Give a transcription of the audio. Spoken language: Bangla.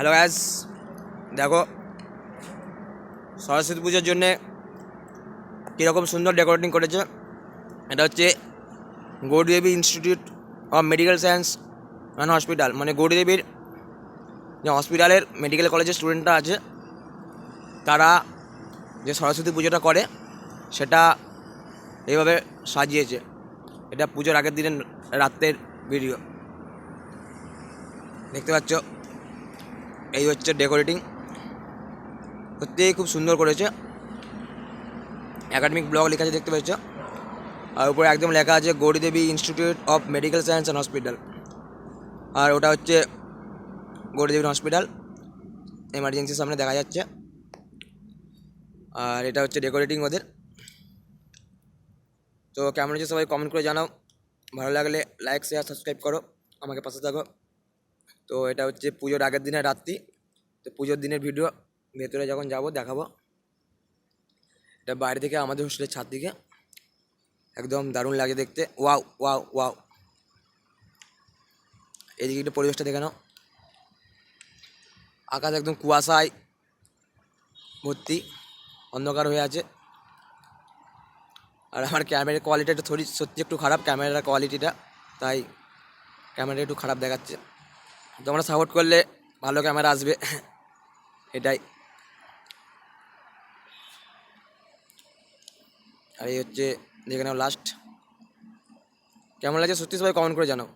হ্যালো গ্যাস দেখো, সরস্বতী পুজোর জন্যে কীরকম সুন্দর ডেকোরেটিং করেছে? এটা হচ্ছে Gouri Devi institute of medical science and hospital মানে গৌরীদেবীর যে হসপিটালের মেডিকেল কলেজের স্টুডেন্টরা আছে, তারা যে সরস্বতী পুজোটা করে, সেটা এইভাবে সাজিয়েছে। এটা পুজোর আগের দিনের রাত্রের ভিডিও দেখতে পাচ্ছ? এই হচ্ছে ডেকোরেটিং সত্যিই খুব সুন্দর করেছে। একাডেমিক ব্লগ লেখা আছে, দেখতে পাচ্ছ আর উপরে একদম লেখা আছে, Gouri Devi institute of medical science and hospital আর ওটা হচ্ছে গৌরীদেবী হসপিটাল এমার্জেন্সির সামনে দেখা যাচ্ছে। আর এটা হচ্ছে ডেকোরেটিং ওদের। তো কেমন হচ্ছে সবাই কমেন্ট করে জানাও। ভালো লাগলে লাইক শেয়ার সাবস্ক্রাইব করো। আমাকে পাশে থাকো। তো এটা হচ্ছে পুজোর আগের দিনের রাত্রি। তো পুজোর দিনের ভিডিও ভেতরে যখন যাব, দেখাবো। এটা বাইরে থেকে আমাদের হোস্টেলের ছাদ দিকে। একদম দারুণ লাগে দেখতে। Wow wow wow. এদিকে একটু পরিবেশটা দেখে নাও। আকাশ একদম কুয়াশায় ভর্তি, অন্ধকার হয়ে আছে। আর আমার ক্যামেরার কোয়ালিটিটা থোড়ি সত্যি একটু খারাপ। ক্যামেরার কোয়ালিটিটা তাই ক্যামেরা একটু খারাপ দেখাচ্ছে। তোমরা সাপোর্ট করলে ভালো ক্যামেরা আসবে। এটাই। আর এই হচ্ছে, দেখে নাও লাস্ট কেমন লাগছে সত্যি সবাই কমেন্ট করে জানাও।